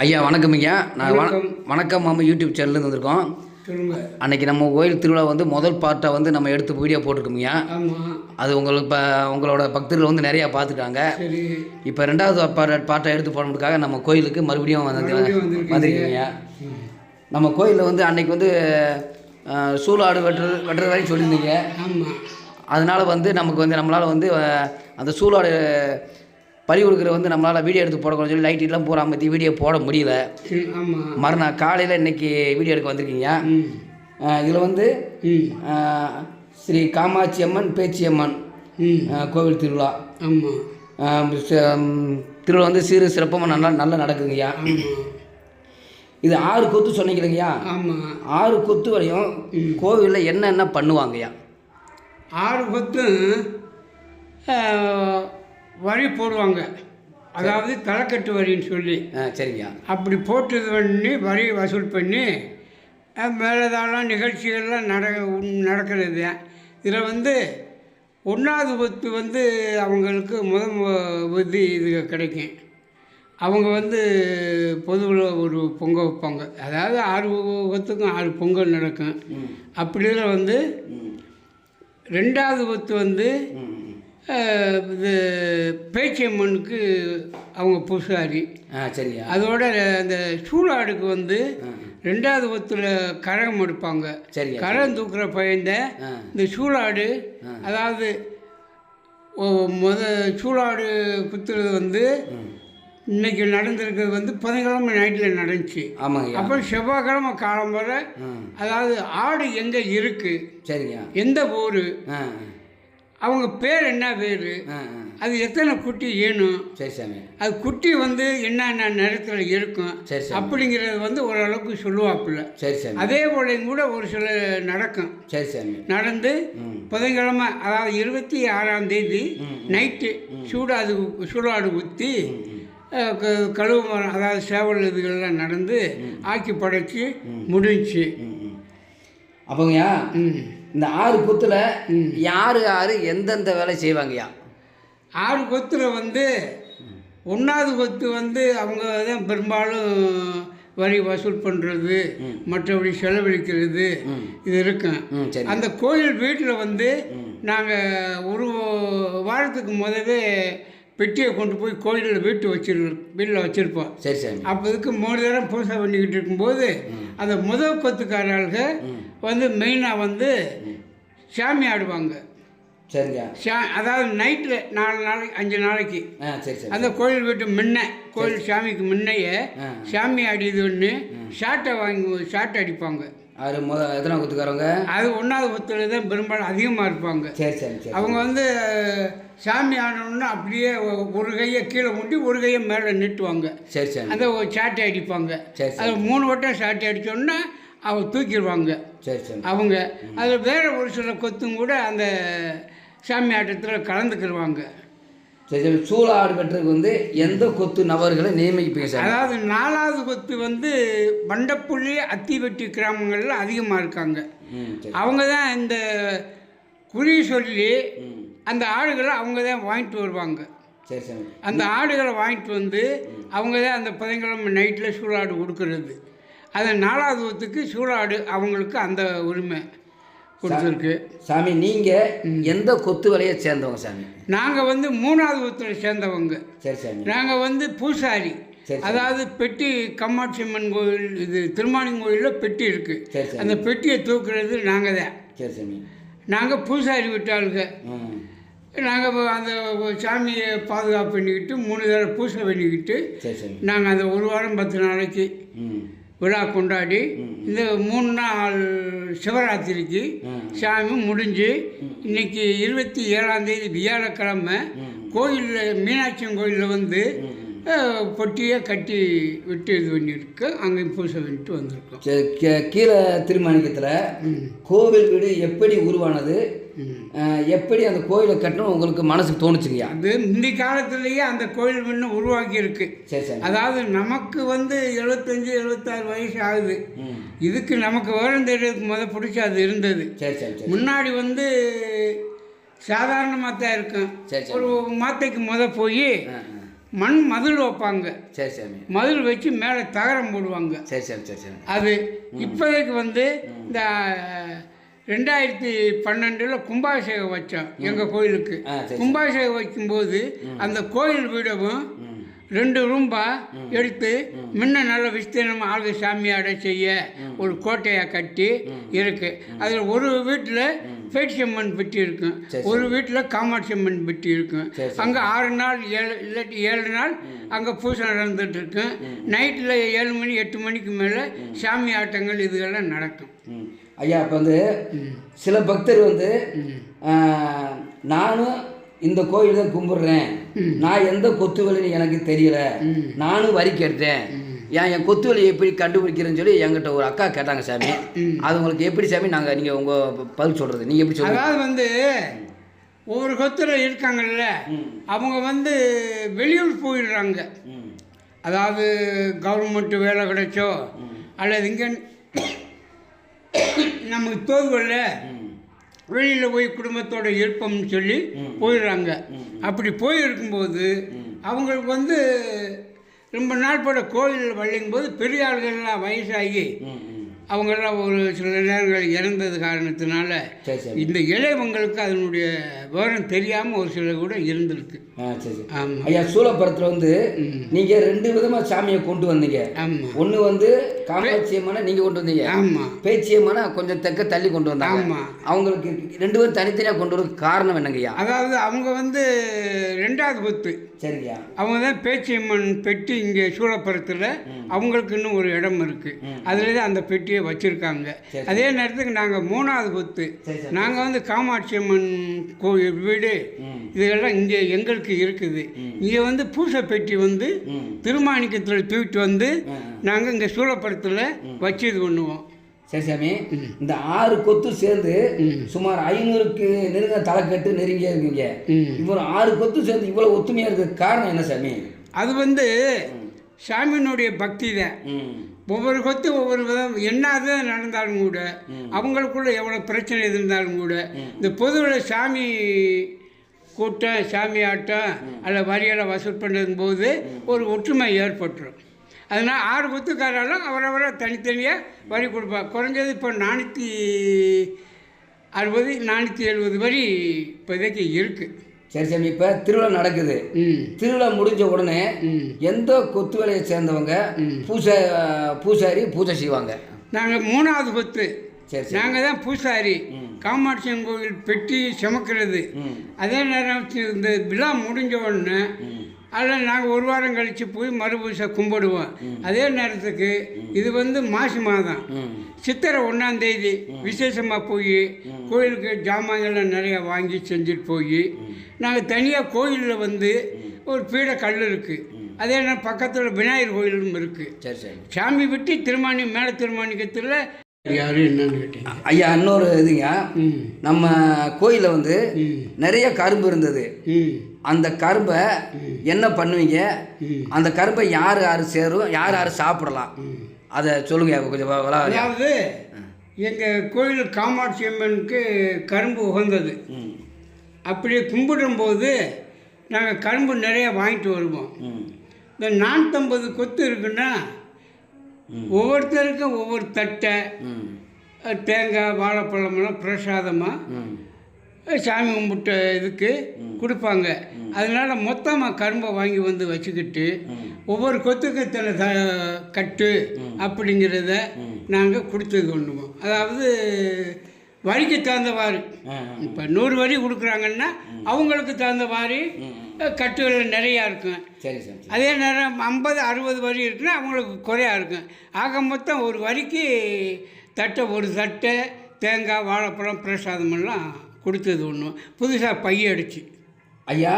ஐயா வணக்கம் ஐயா. நான் வண- வணக்கம். வணக்கம் மாமா யூடியூப் சேனல்லேருந்து வந்திருக்கோம். அன்னைக்கு நம்ம கோயில் திருவிழா வந்து முதல் பார்ட்டை வந்து நம்ம எடுத்து வீடியோ போட்டிருக்கோம்யா அது உங்களுக்கு இப்போ உங்களோட பக்தர்கள் வந்து நிறையா பார்த்துட்டாங்க. இப்போ ரெண்டாவது பாட்ட எடுத்து போடுறதுக்காக நம்ம கோயிலுக்கு மறுபடியும் வந்து வந்திருக்கீங்க. நம்ம கோயிலில் வந்து அன்னைக்கு வந்து சூலாடு வெட்டுறது வெட்டுறது வரைக்கும் சொல்லியிருந்தீங்க. அதனால் வந்து நமக்கு வந்து நம்மளால் வந்து அந்த சூலாடு பறி கொடுக்குற வந்து நம்மளால் வீடியோ எடுத்து போடக்கூடாதுன்னு சொல்லி லைட் எல்லாம் பூரா அமர்த்தி வீடியோ போட முடியல. மறுநாள் காலையில் இன்னைக்கு வீடியோ எடுக்க வந்திருக்கீங்க. இதில் வந்து ஸ்ரீ காமாட்சி அம்மன் பேச்சியம்மன் கோவில் திருவிழா. திருவிழா வந்து சீரு சிறப்பமாக நல்லா நல்லா நடக்குதுங்கய்யா. இது ஆறு கொத்து சொன்னீங்களங்கய்யா ஆமாம் ஆறு கொத்து வரையும் கோவிலில் என்னென்ன பண்ணுவாங்கய்யா? ஆறு பத்தும் வரி போடுவாங்க. அதாவது தலைக்கட்டு வரின்னு சொல்லி. ஆ சரிங்கய்யா அப்படி போட்டது பண்ணி வரி வசூல் பண்ணி அஹ், மேலதாளம் நிகழ்ச்சிகள்லாம் நட நடக்கிறது. இதில் வந்து ஒன்றாவது ஒத்து வந்து அவங்களுக்கு முத மு- புத்தி இது கிடைக்கும். அவங்க வந்து பொதுவில் ஒரு பொங்கல் வைப்பாங்க. அதாவது ஆறு ஒத்துக்கும் ஆறு பொங்கல் நடக்கும். அப்படி இதில் வந்து ரெண்டாவது ஒத்து வந்து இது பேச்சியம்மனுக்கு அவங்க பூசாரி. ஆ சரிங்கய்யா அதோட அந்த சூளாடுக்கு வந்து ரெண்டாவது ஒத்துல கரகம் எடுப்பாங்க. சரிங்க கரகம் தூக்குற பையந்த இந்த சூளாடு அதாவது முத சூளாடு குத்துறது வந்து இன்னைக்கு நடந்திருக்கிறது வந்து புதன்கிழமை நைட்டில் நடந்துச்சு. ஆமாங்கய்யா அப்புறம் செவ்வாய்க்கிழமை காலம் வர அதாவது ஆடு எங்கே இருக்கு? சரிங்கய்யா எந்த ஊர்? அவங்க பேர் என்ன பேர் அது எத்தனை குட்டி ஏணும் சரி சாமி. அது குட்டி வந்து என்னென்ன நேரத்தில் இருக்கும்? சரி அப்படிங்கிறது வந்து ஓரளவுக்கு சொல்லுவாப்புல. சரி சாமி. அதே போலையும் கூட ஒரு சில நடக்கும். சரி சாமி. நடந்து புதன்கிழமை அதாவது இருபத்தி ஆறாம் தேதி நைட்டு சூடாது சூடாடு ஊற்றி கழுவு மரம் அதாவது சேவல் இதுகள்லாம் நடந்து ஆக்கி படைச்சி முடிஞ்சுச்சு ம், ம். அப்போங்கய்யா ம். இந்த ஆறு குத்துல யாரு யாரு எந்தெந்த வேலை செய்வாங்கய்யா? ஆறு கொத்தில் வந்து ஒன்றாவது கொத்து வந்து அவங்க தான் பெரும்பாலும் வரி வசூல் பண்ணுறது மற்றபடி செலவழிக்கிறது இது இருக்கும். சரி. அந்த கோயில் வீட்டில் வந்து நாங்கள் ஒரு வாரத்துக்கு முதவே பெட்டியை கொண்டு போய் கோயிலில் வீட்டு வச்சிரு வீட்டில் வச்சுருப்போம். சரி சாமி அப்போ இதுக்கு மூணு தரம் பூசை பண்ணிக்கிட்டு இருக்கும்போது அந்த முதல் கொத்துக்காரர்களுக்கு வந்து மெயினாக வந்து சாமி ஆடுவாங்க. சரிங்க. சா அதாவது நைட்டில் நாலு நாளைக்கு அஞ்சு நாளைக்கு. சரி சரி அந்த கோயில் வீட்டு முன்ன கோயில் சாமிக்கு முன்னையே. சாமி அடிது ஒன்று ஷாட்டை வாங்கி ஷாட் அடிப்பாங்க. ஆறு முத எத்தனை குத்துக்காரவங்க? அது ஒன்றாவது ஒத்துல தான் பெரும்பாலும் அதிகமாக இருப்பாங்க. சரி சரி சரி. அவங்க வந்து சாமி ஆனோன்னா அப்படியே ஒரு கையை கீழே முண்டி ஒரு கையை மேலே நீட்டுவாங்க. சரி சரி. அந்த சாட்டை அடிப்பாங்க. சரி சரி அது மூணு வட்டம் சாட்டை அடித்தோன்னா அவங்க தூக்கிடுவாங்க. சரி சரி. அவங்க. அதில் வேற ஒரு சில கொத்தும் கூட அந்த சாமி ஆட்டத்தில் கலந்துக்கிடுவாங்க சரி சரி சூழ ஆடு வெட்டுறதுக்கு வந்து எந்த கொத்து நபர்களை நியமிப்பீங்க சார் அதாவது நாலாவது கொத்து வந்து பண்டப்புள்ளி அத்திவெட்டி கிராமங்களில் அதிகமாக இருக்காங்க. அவங்க தான் இந்த குறி சொல்லி அந்த ஆடுகளை அவங்க தான் வாங்கிட்டு வருவாங்க. சரி சரி. அந்த ஆடுகளை வாங்கிட்டு வந்து அவங்க தான் அந்த புதன்கிழமை நைட்டில் சூளாடு கொடுக்கறது அது நாலாவது சூளாடு அவங்களுக்கு அந்த உரிமை. கொடுத்துருக்கு. சாமி நீங்க எந்த கொத்து வேலையை சேர்ந்தவங்க சாமி? நாங்கள் வந்து மூணாவது ஒத்தில் சேர்ந்தவங்க. சரி சாமி. நாங்கள் வந்து பூசாரி. சரி அதாவது பெட்டி காமாட்சி அம்மன் கோயில் இது திருமானி கோயிலில் பெட்டி இருக்குது அந்த பெட்டியை தூக்குறது நாங்கள் தான். சரி சாமி. நாங்கள் பூசாரி விட்டாளுங்க நாங்கள் அந்த சாமியை பாதுகாப்பு பண்ணிக்கிட்டு மூணு தடவை பூசை பண்ணிக்கிட்டு நாங்கள் அந்த ஒரு வாரம் பத்து நாளைக்கு ம். விழா கொண்டாடி இந்த மூணு நாள் சிவராத்திரிக்கு. சாமி முடிஞ்சு இன்னைக்கு இருபத்தி ஏழாம் தேதி வியாழக்கிழமை கோயிலில் மீனாட்சி கோயிலில் வந்து பொட்டியை கட்டி விட்டு இது பண்ணியிருக்கு. அங்கேயும் பூசை பண்ணிட்டு வந்திருக்கோம். சரி, கீழே திருமாணிக்கத்தில் கோவில் வீடு எப்படி உருவானது? எப்படி அந்த கோயிலை கட்டணும் உங்களுக்கு மனசுக்கு தோணுச்சுங்கய்யா? அது முந்தி காலத்திலேயே அந்த கோயில் இன்னும் உருவாக்கி இருக்கு சரி சரி. அதாவது நமக்கு வந்து எழுபத்தஞ்சு எழுபத்தாறு வயசு ஆகுது. இதுக்கு நமக்கு விவரம் தெரியறதுக்கு முத பிடிச்சி அது இருந்தது. சரி சரி சரி. முன்னாடி வந்து சாதாரணமாக தான் இருக்கும். சரி சரி. ஒரு மாத்தைக்கு முத போய் மண் மதில் வைப்பாங்க. சரி சாமி மதில் வச்சு மேலே தகரம் போடுவாங்க. சரி சரி அது இப்போதைக்கு வந்து இந்த ரெண்டாயிரத்தி பன்னெண்டில் கும்பாபிஷேகம் வச்சோம் எங்கள் கோயிலுக்கு. கும்பாபிஷேகம் வைக்கும்போது அந்த கோயில் வீடவும் ரெண்டு ரூம்பா எடுத்து முன்ன நல்ல விஸ்தீர்ணம் ஆளுக சாமியாட செய்ய ஒரு கோட்டையை கட்டி இருக்கு. அதில் ஒரு வீட்டில் பேட்சியம்மன் பெட்டி இருக்கும் ஒரு வீட்டில் காமாட்சி அம்மன் பெட்டி இருக்கும். அங்கே ஆறு நாள் ஏழு இல்லாட்டி ஏழு நாள் அங்கே பூஜை நடந்துட்டு இருக்கும் நைட்டில் ஏழு மணி எட்டு மணிக்கு மேலே சாமி ஆட்டங்கள் இதுகெல்லாம் நடக்கும். ஐயா இப்போ வந்து சில பக்தர் வந்து நானும் இந்த கோயில் தான் கும்பிடுறேன். நான் எந்த கொத்து வழின்னு எனக்கு தெரியல. நானும் வரி கேட்டேன். ஏன் என் கொத்து வழி எப்படி கண்டுபிடிக்கிறேன்னு சொல்லி என்கிட்ட ஒரு அக்கா கேட்டாங்க சாமி. அது உங்களுக்கு எப்படி சாமி? நாங்கள் நீங்கள் உங்கள் பதில் சொல்கிறது நீங்கள் எப்படி சொல்லுங்க அதாவது வந்து ஒவ்வொரு கொத்தில் இருக்காங்கல்ல அவங்க வந்து வெளியூர் போயிடுறாங்க. அதாவது கவர்மெண்ட் வேலை கிடைச்சோ அல்லது இங்கே நமக்கு தோதுவல்ல ம். வெளியில் போய் குடும்பத்தோட இருப்போம்னு சொல்லி போயிடுறாங்க. அப்படி போயிருக்கும்போது அவங்களுக்கு வந்து ரொம்ப நாள் போட கோயில் வள்ளிங்கும்போது பெரிய ஆளுகள்லாம் வயசாகி அவங்கெல்லாம் ஒரு சில நேரங்கள் இறந்தது காரணத்தினால இந்த இளையவங்களுக்கு அதனுடைய விவரம் தெரியாமல் ஒரு சிலர் கூட இருந்திருக்கு. சரி சரி. ஆமாம் ஐயா சூளப்புறத்தில் வந்து நீங்கள் ரெண்டு விதமாக சாமியை கொண்டு வந்தீங்க. ஆமாம் ஒன்று வந்து காமாட்சியம்மனை நீங்கள் கொண்டு வந்தீங்க. ஆமாம் பேச்சியம்மனை கொஞ்சம் தெக்க தள்ளி கொண்டு வந்தாங்க. ஆமா. அவங்களுக்கு ரெண்டு பேரும் தனித்தனியாக கொண்டு வர காரணம் என்னங்கய்யா அதாவது அவங்க வந்து ரெண்டாவது கொத்து சரிங்கய்யா அவங்க தான் பேச்சியம்மன் பெட்டி இங்கே சூழப்புறத்தில் அவங்களுக்கு இன்னும் ஒரு இடம் இருக்குது அதில் தான் அந்த பெட்டியை வச்சுருக்காங்க. சரி. அதே நேரத்துக்கு நாங்கள் மூணாவது சரி நாங்கள் வந்து காமாட்சி அம்மன் கோயில் வீடு. இதெல்லாம் இங்கே எங்களுக்கு இருக்குது. இங்கே வந்து பூசை பெட்டி வந்து திருமாணிக்கத்தில் தூக்கிட்டு வந்து. நாங்கள் இங்கே சூழப்புறத்தில் வச்சு இது பண்ணுவோம். சரி சாமி இந்த ஆறு கொத்து சேர்ந்து சுமார் ஐநூறுக்கு நெருங்க தலைக்கட்டு நெருங்கியா இருக்கீங்க. இவ்வளோ ஆறு கொத்து சேர்ந்து இவ்வளோ ஒத்துமையா இருக்கு காரணம் என்ன சாமி? அது வந்து சாமியினுடைய பக்தி தான். ஒவ்வொரு கொத்து ஒவ்வொரு விதம் என்னதான் நடந்தாலும் கூட அவங்களுக்குள்ள எவ்வளோ பிரச்சனை இருந்தாலும் கூட இந்த பொதுவில் சாமி கூட்டம் சாமி ஆட்டம் அல்ல வரியெல்லாம் வசூல் பண்ணும் போது ஒரு ஒற்றுமை ஏற்பட்டுரும். அதனால் ஆறு கொத்துக்காராலும் அவரவரை தனித்தனியாக வரி கொடுப்பா குறைஞ்சது இப்போ நானூற்றி அறுபது நானூற்றி எழுபது வரி இப்போதைக்கு இருக்குது சரி சாமி இப்போ திருவிழா நடக்குது. திருவிழா முடிஞ்ச உடனே எந்த கொத்து வேலையை சேர்ந்தவங்க பூசை பூசாரி பூஜை செய்வாங்க? நாங்கள் மூணாவது சரி நாங்கள் தான் பூசாரி. காமாட்சியம்மன் கோவில் பெட்டி சுமக்கிறது. அதே நேரம் இந்த விழா முடிஞ்ச உடனே அதில் நாங்கள் ஒரு வாரம் கழித்து போய் மறுபூசை கும்பிடுவோம். அதே நேரத்துக்கு இது வந்து மாசி மாதம். சித்திரை ஒன்றாம் தேதி விசேஷமாக போய் கோயிலுக்கு ஜாமான்கள்லாம் நிறையா வாங்கி செஞ்சுட்டு போய் நாங்கள் தனியாக கோயிலில் வந்து ஒரு பீட கல் இருக்குது அதே நேரம் பக்கத்தில் விநாயகர் கோயிலும் இருக்குது சரி சரி. சாமி விட்டு திருமானி மேலே திருமாணிக்கத்தில் யாரு என்னன்னு கேட்டீங்க? ஐயா இன்னொரு இதுங்க. நம்ம கோயிலில் வந்து நிறைய கரும்பு இருந்தது. அந்த கரும்பை என்ன பண்ணுவீங்க. அந்த கரும்பை யார் யார் சேரும்? யார் யார் சாப்பிடலாம்? அதை சொல்லுங்க கொஞ்சம் அதாவது எங்கள் கோயில் காமாட்சி அம்மனுக்கு கரும்பு உகந்தது. ம். அப்படியே கும்பிடும்போது நாங்கள் கரும்பு நிறைய வாங்கிட்டு வருவோம். இந்த நானூற்றம்பது கொத்து இருக்குன்னா ஒவ்வொருத்தருக்கும் ஒவ்வொரு தட்டை தேங்காய் வாழைப்பழமெல்லாம் பிரசாதமாக சாமி கும்பிட்ட இதுக்கு கொடுப்பாங்க. அதனால மொத்தமாக கரும்பை வாங்கி வந்து வச்சுக்கிட்டு ஒவ்வொரு கொத்துக்கும் இத்தனை த கட்டு அப்படிங்கிறத நாங்கள் கொடுத்தது கொண்டுவோம் அதாவது வரிக்கு தகுந்தவாறு இப்போ நூறு வரி கொடுக்குறாங்கன்னா அவங்களுக்கு தகுந்தவாறு கட்டுகள் நிறையா இருக்கும். சரி சார். அதே நேரம் ஐம்பது அறுபது வரி இருக்குன்னா அவங்களுக்கு குறையா இருக்கும். ஆக மொத்தம் ஒரு வரிக்கு தட்டை ஒரு தட்டை தேங்காய் வாழைப்பழம் பிரசாதம் எல்லாம் கொடுத்தது ஒன்று புதுசாக பைய அடிச்சு. ஐயா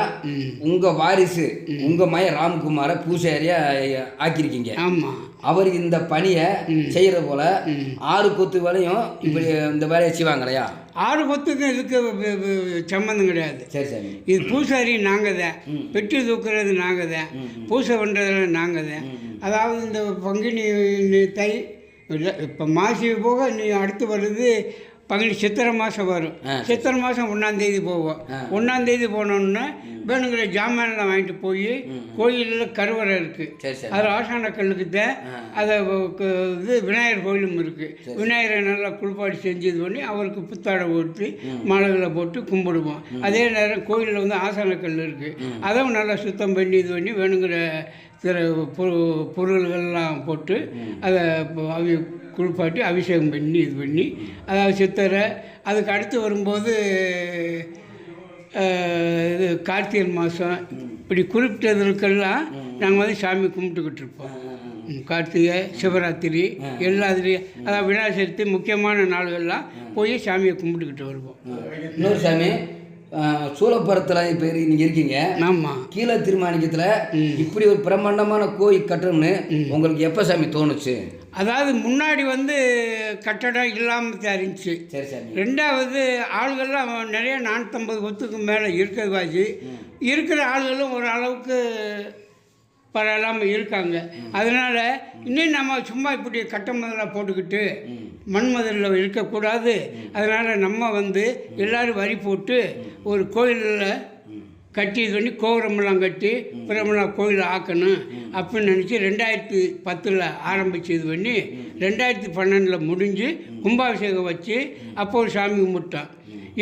உங்க வாரிசு உங்க மய ராம்குமாரை பூசாரியா ஆக்கியிருக்கீங்க. ஆமாம் அவர் இந்த பணியை செய்யற போல ஆறு கொத்து வேலையும் இப்படி இந்த வேலையை செய்வாங்களையா? ஆறு கொத்துக்கும் இதுக்கு சம்மந்தம் கிடையாது. சரி சாமி இது பூசாரி நாங்கள் தான் பெட்டி தூக்குறது நாங்கள் தான் பூசை பண்ணுறதுல நாங்கள் தான் அதாவது இந்த பங்குனி தை இப்போ மாசி போக நீ அடுத்து வருது பங்குனி சித்திரை மாதம் வரும். சித்திரை மாதம் ஒன்றாந்தேதி போவோம். ஒன்றாந்தேதி போனோன்னே வேணுங்கிற ஜாமான்லாம் வாங்கிட்டு போய் கோயிலில் கருவறை இருக்குது சரி சரி. அது ஆசான கல்லுக்கு தான். அதை இது விநாயகர் கோயிலும் இருக்குது விநாயகரை நல்லா குளிப்பாடி செஞ்சு இது பண்ணி அவருக்கு புத்தாடை ஊற்றி மாலைகளை போட்டு கும்பிடுவோம். அதே நேரம் கோயிலில் வந்து ஆசான கல் இருக்குது அதுவும் நல்லா சுத்தம் பண்ணி இது பண்ணி வேணுங்கிற சில பொருள்கள்லாம் போட்டு அதை இப்போ அவி குளிப்பாட்டி அபிஷேகம் பண்ணி இது பண்ணி அதாவது சித்தரை அதுக்கு அடுத்து வரும்போது இது கார்த்திகை மாதம் இப்படி குறிப்பிட்டதுக்கெல்லாம் நாங்கள் வந்து சாமி கும்பிட்டுக்கிட்டு இருப்போம். கார்த்திகை சிவராத்திரி எல்லாத்துலேயும் அதாவது விநாயகர் சதுர்த்தி முக்கியமான நாள்கள்லாம் போய் சாமியை கும்பிட்டுக்கிட்டு வருவோம். இன்னொரு சாமி சூளப்புறத்தில் இப்போ நீங்கள் இருக்கீங்க. ஆமாம் கீழே திருமாணிக்கத்தில் இப்படி ஒரு பிரம்மாண்டமான கோயில் கட்டணும்னு உங்களுக்கு எப்போ சாமி தோணுச்சு? அதாவது முன்னாடி வந்து கட்டடம் இல்லாமல் தான் இருந்துச்சு சரி சாமி. ரெண்டாவது ஆள்கள்லாம் நிறைய நானூற்றம்பது கொத்துக்கு மேலே இருக்கிறது வாசி இருக்கிற ஆள்களும் ஒரு அளவுக்கு பரவாயில்லாமல் இருக்காங்க அதனால் இன்னும் நம்ம சும்மா இப்படி கட்ட முதலாக போட்டுக்கிட்டு மண்மதரில் இருக்கக்கூடாது. அதனால் நம்ம வந்து எல்லோரும் வரி போட்டு ஒரு கோயிலில் கட்டி இது பண்ணி கோபுரமெல்லாம் கட்டி பிரமெல்லாம் கோயில் ஆக்கணும் அப்படின்னு நினச்சி ரெண்டாயிரத்தி பத்தில் ஆரம்பித்து இது பண்ணி ரெண்டாயிரத்தி பன்னெண்டில் முடிஞ்சு கும்பாபிஷேகம் வச்சு அப்போ ஒரு சாமி கும்பிட்டோம்.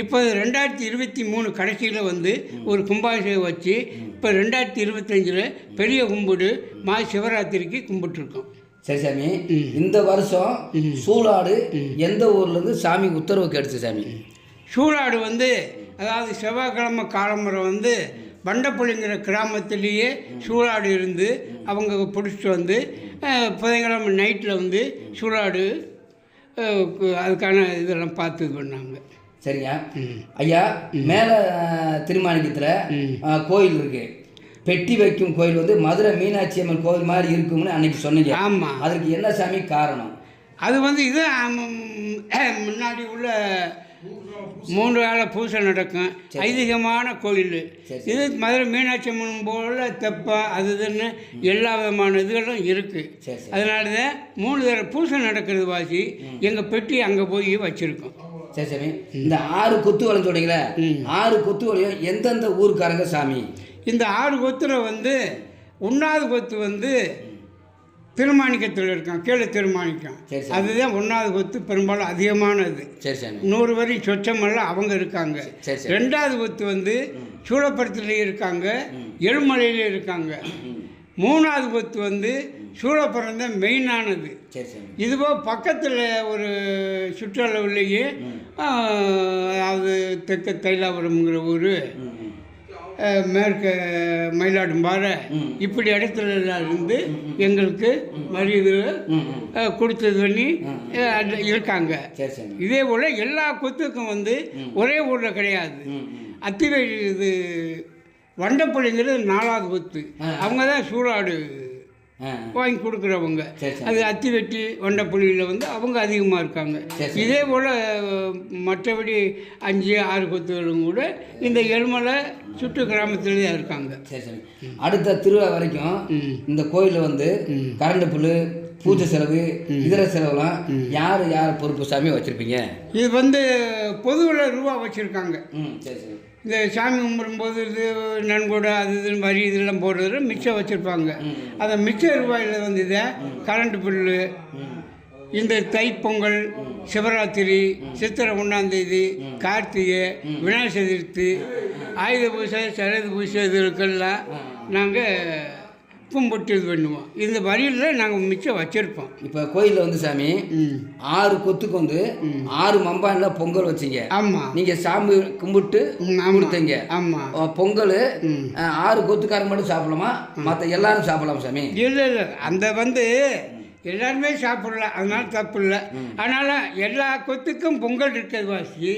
இப்போ ரெண்டாயிரத்தி இருபத்தி மூணு கடைசியில் வந்து ஒரு கும்பாபிஷேகம் வச்சு இப்போ ரெண்டாயிரத்தி இருபத்தஞ்சில் பெரிய கும்பிடு மா சிவராத்திரிக்கு கும்பிட்டுருக்கோம். சரி சாமி இந்த வருஷம் சூளாடு எந்த ஊர்லேருந்து சாமி உத்தரவு கிடைச்சு சாமி? சூழாடு வந்து அதாவது செவ்வாய்க்கிழமை காலம்பரம் வந்து பண்டப்புள்ளிங்கிற கிராமத்திலேயே சூழாடு இருந்து அவங்க பிடிச்சிட்டு வந்து புதன்கிழமை நைட்டில் வந்து சூழாடு அதுக்கான இதெல்லாம் பார்த்து இது பண்ணாங்க. சரிங்க. ஐயா மேலே திருமாணிக்கத்தில் கோயில் இருக்கு. பெட்டி வைக்கும் கோயில் வந்து மதுரை மீனாட்சி அம்மன் கோயில் மாதிரி இருக்கும்னு அன்னைக்கு சொன்னீங்க. ஆமாம் அதற்கு என்ன சாமி காரணம்? அது வந்து இது முன்னாடி உள்ள மூன்று வேளை பூஜை நடக்கும். ஐதீகமான கோயில். இது மதுரை மீனாட்சி அம்மன் போல தெப்பம் அது இதுன்னு எல்லா விதமான இதுகளும் இருக்குது அதனால தான் மூணு தடவை பூஜை நடக்கிறது வாசி எங்கள் பெட்டி அங்கே போய் வச்சுருக்கோம். சரி சாமி இந்த ஆறு கொத்து வளைஞ்சு சொன்னீங்களே ஆறு கொத்து வளையும் எந்தெந்த ஊருக்காரங்க சாமி? இந்த ஆறு கொத்துல வந்து ஒன்றாவது கொத்து வந்து திருமாணிக்கத்தில் இருக்கான். கீழே திருமாணிக்கம். அதுதான் ஒன்றாவது கொத்து பெரும்பாலும் அதிகமானது. நூறு வரை சொச்சமெல்லாம் அவங்க இருக்காங்க. ரெண்டாவது கொத்து வந்து சூழப்புறத்துலேயும் இருக்காங்க. எழுமலையிலே இருக்காங்க. மூணாவது கொத்து வந்து சூழப்புறம் தான் மெயினானது இதுபோக பக்கத்தில் ஒரு சுற்றளவுலேயே அதாவது தெற்கு தைலாபுரம்ங்கிற ஊர். மேற்க மயிலாடும்பாறை இப்படி இடத்துல இருந்து எங்களுக்கு மரியாதை. கொடுத்தது பண்ணி இருக்காங்க. இதே போல் எல்லா கொத்துக்கும் வந்து ஒரே ஊரில் கிடையாது. அத்திவேலி இது வண்டப்பள்ளிங்கிறது நாலாவது கொத்து. அவங்க தான் சூறாடு ஆ வாங்கி கொடுக்குறவங்க. அது அத்தி வெட்டி வண்டப்புள்ளியில் வந்து அவங்க அதிகமாக இருக்காங்க. சரி, இதே போல் மற்றபடி அஞ்சு ஆறு கொத்துகளும் கூட இந்த எருமலை சுற்று கிராமத்துல தான் இருக்காங்க. சரி சரி. அடுத்த திருவிழா வரைக்கும் இந்த கோயிலில் வந்து கரண்ட் புல்லு பூஜை செலவு இதர செலவுலாம் யார் யார் பொறுப்பு சாமி வச்சுருப்பீங்க? இது வந்து பொதுவில் ரூபா வச்சுருக்காங்க. ம் சரி சரி. இந்த சாமி கும்பிடும்போது இது நன்கொடை அது இதுன்னு வரி இதெல்லாம் போடுறது மிச்சம் வச்சுருப்பாங்க. அந்த மிச்ச ரூபாயில் வந்து இதை கரண்ட் பில்லு இந்த தைப்பொங்கல் சிவராத்திரி சித்திரை ஒன்றாந்தேதி கார்த்திகை விநாயகர் சதுர்த்தி ஆயுத பூஜை சரது பூஜை இதுக்கெல்லாம் நாங்கள் கும்பிட்டு இது பண்ணுவோம். இந்த வரியில் நாங்கள் மிச்சம் வச்சுருப்போம். இப்போ கோயிலில் வந்து சாமி ஆறு கொத்துக்கு வந்து ஆறு மம்பானில் பொங்கல் வச்சீங்க. ஆமாம் நீங்கள் சாமி கும்பிட்டு கொடுத்தீங்க ஆமாம் பொங்கல் ஆறு கொத்துக்காரங்க மட்டும் சாப்பிடலாமா? மற்ற எல்லாரும் சாப்பிடலாம் சாமி. இல்லை இல்லை. அந்த வந்து எல்லாருமே சாப்பிடலாம் அதனால தப்பு இல்லை. அதனால் எல்லா கொத்துக்கும் பொங்கல் இருக்கிறது வாசி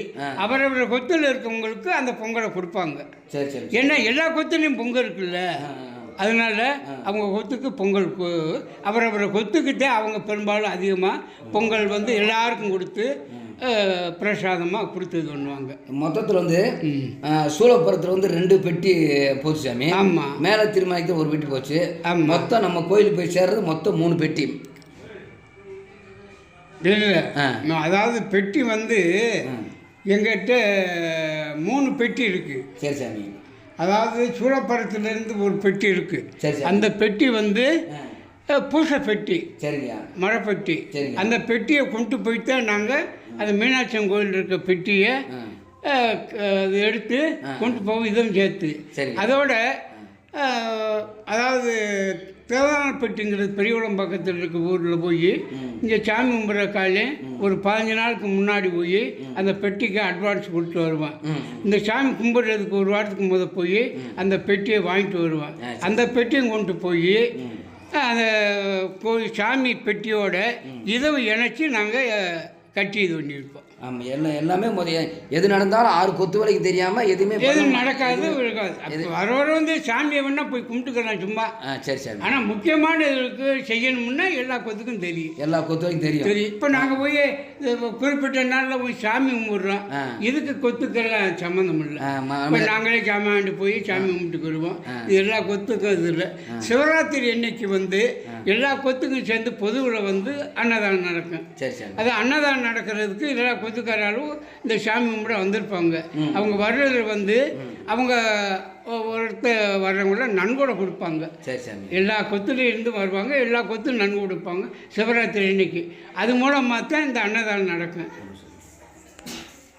அவரவர் கொத்தில் இருக்கவங்களுக்கு அந்த பொங்கலை கொடுப்பாங்க. சரி சரி ஏன்னா எல்லா கொத்துலேயும் பொங்கல் இருக்குல்ல. அதனால அவங்க கொத்துக்கு பொங்கல் அவரவர் கொத்துக்கிட்டே அவங்க பெரும்பாலும் அதிகமாக பொங்கல் வந்து எல்லாருக்கும் கொடுத்து பிரசாதமாக கொடுத்து இது பண்ணுவாங்க மொத்தத்தில் வந்து அஹ், சூளப்புறத்தில் வந்து ரெண்டு பெட்டி போச்சு சாமி. ஆமாம் மேலே திருமணிக்கு ஒரு பெட்டி போச்சு. மொத்தம் நம்ம கோயிலுக்கு போய் சேர்றது மொத்தம் மூணு பெட்டி. இல்லை ஆ. அதாவது பெட்டி வந்து. எங்கிட்ட மூணு பெட்டி இருக்குது சரி சாமி. அதாவது சூழப்பரத்துலேருந்து ஒரு பெட்டி இருக்குது அந்த பெட்டி வந்து பூசை பெட்டி. சரிங்கய்யா. மரப்பெட்டி சரிங்க. அந்த பெட்டியை கொண்டு போயிட்டு நாங்கள் அந்த மீனாட்சி கோயில் இருக்க பெட்டியை எடுத்து கொண்டு போவோம் இதுவும் சேர்த்து. சரிங்க. அதோட அதாவது தேவாரப்பட்டிங்கிறது பெரியகுளம் பக்கத்தில் இருக்க ஊரில் போய் இங்கே சாமி கும்பிட்ற காலையே ஒரு பதினஞ்சு நாளுக்கு முன்னாடி போய் அந்த பெட்டிக்கு அட்வான்ஸ் கொடுத்து வருவேன். இந்த சாமி கும்பிட்றதுக்கு ஒரு வாரத்துக்கு முத போய் அந்த பெட்டியை வாங்கிட்டு வருவேன். அந்த பெட்டியும் கொண்டு போய் அந்த கோயில் சாமி பெட்டியோட இதை இணைச்சி நாங்கள் கட்டி இது பண்ணியிருப்போம். ஆமாம் எல்லாம் எல்லாமே முதைய எது நடந்தாலும் ஆறு கொத்து வேலைக்கு தெரியாமல் எதுவுமே எதுவும். நடக்காது இருக்காது அப்போ வர வர வந்து சாமியை வேணால் போய் கும்பிட்டுக்கலாம் சும்மா. ஆ சரி சரி. ஆனால் முக்கியமான இதுக்கு செய்யணும்னா எல்லா கொத்துக்கும் தெரியும். எல்லா கொத்து வரைக்கும் தெரியும். சரி இப்போ நாங்கள் போய் குறிப்பிட்ட நாளில் போய் சாமி கும்பிட்றோம். இதுக்கு கொத்துக்கெல்லாம் சம்மந்தம் இல்லை. இப்போ நாங்களே சாமி ஆண்டு போய் சாமி கும்பிட்டு வருவோம். இது எல்லா கொத்துக்கும் இது இல்லை. சிவராத்திரி அன்னைக்கு வந்து எல்லா கொத்துக்கும் சேர்ந்து பொதுவில் வந்து அன்னதானம் நடக்கும். சரி சரி. அது அன்னதானம் நடக்கிறதுக்கு எல்லா கொத்துக்காராலும் இந்த சாமி கும்பிட வந்திருப்பாங்க. அவங்க வர்றது வந்து அவங்க ஒருத்தர் வர்றவங்கள நன்கொடை கொடுப்பாங்க. எல்லா இருந்து வருவாங்க எல்லா கொத்தும் நன்கு கொடுப்பாங்க. சிவராத்திரி அன்னைக்கு. அது மூலமாக தான் இந்த அன்னதானம் நடக்கும்.